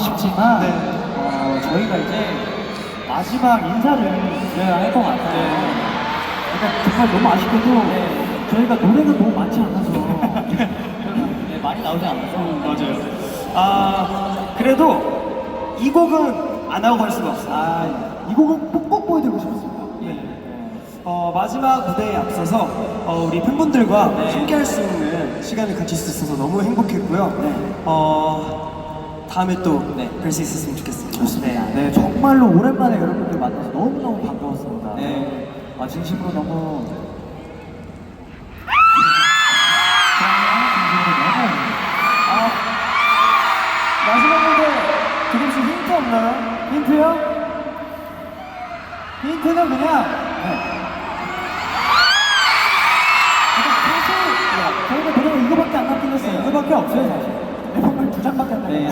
아쉽지만 네. 어, 저희가 이제 마지막 인사를 드려야 할 것 같아요. 네. 그러니까 정말 너무 아쉽게도 저희가 노래가 너무 많지 않아서 네, 많이 나오지 않아서 맞아요. 아 그래도 이 곡은 안 하고 갈 수가 없어요. 아, 이 곡은 꼭꼭 보여드리고 싶었습니다. 네. 어, 마지막 무대에 앞서서 어, 우리 팬분들과 네. 함께할 수 있는 시간을 가질 수 있어서 너무 행복했고요. 네. 어, 다음에 또 네. 뵐 수 있었으면 좋겠습니다. 좋습니다. 네, 정말로 오랜만에 여러분들 만나서 너무너무 반가웠습니다. 네. 아, 진심으로 너무. 아, 마지막 무대 조금씩 힌트 없나요? 힌트요? 힌트는 그냥. 네. 사실 저희가 노래가 이거밖에 안 남긴 했어요. 이거밖에 없어요, 사실. 장밖에 안 남긴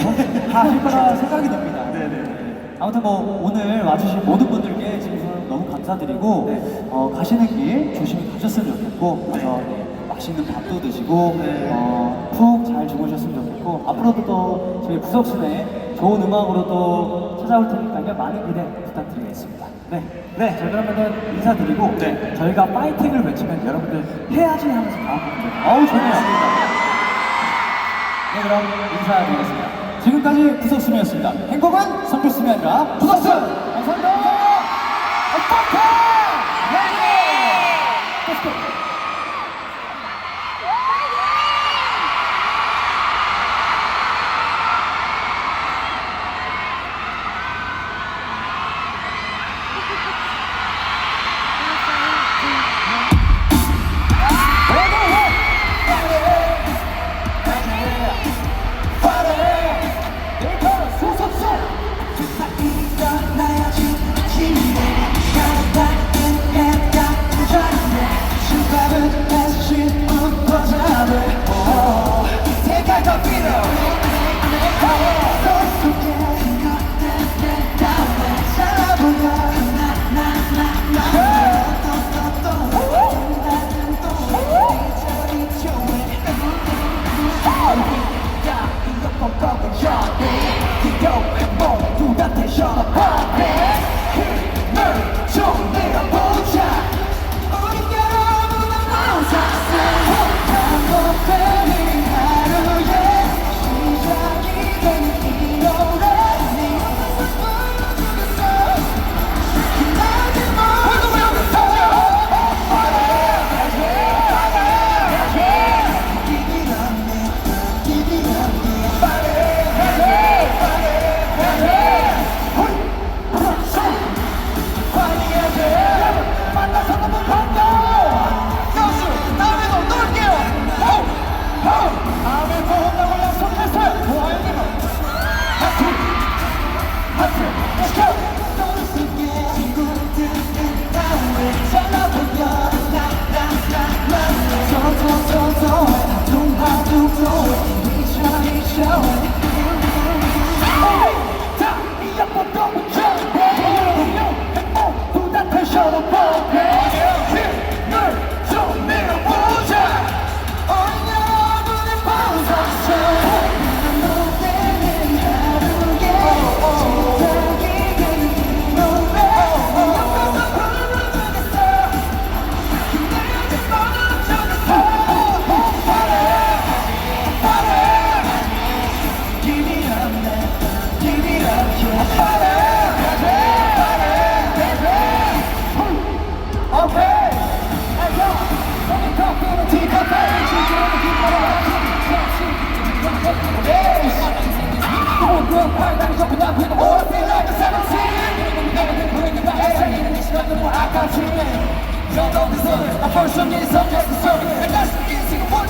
다 하실 거라 생각이 듭니다. 네네. 아무튼 뭐 오늘 와주신 모든 분들께 진심으로 너무 감사드리고 네. 어, 가시는 길 조심히 가셨으면 좋겠고 가서 네, 맛있는 밥도 드시고 네. 어, 푹 잘 주무셨으면 좋겠고 앞으로도 또 저희 부석순에 좋은 음악으로 또 찾아올 테니까요 많은 기대 부탁드리겠습니다. 네, 네, 자 그러면은 인사드리고 네. 저희가 파이팅을 외치면 여러분들 해야지 하면서 다음 곡들 어우 좋네요. 네, 그럼 인사드리겠습니다. 지금까지 부석순이었습니다. 행복은 성교순이 아니라 부석순! 감사합니다! 어떡해! I got you in. Y'all don't deserve it. I first some need subject to the it. And that's the easy one.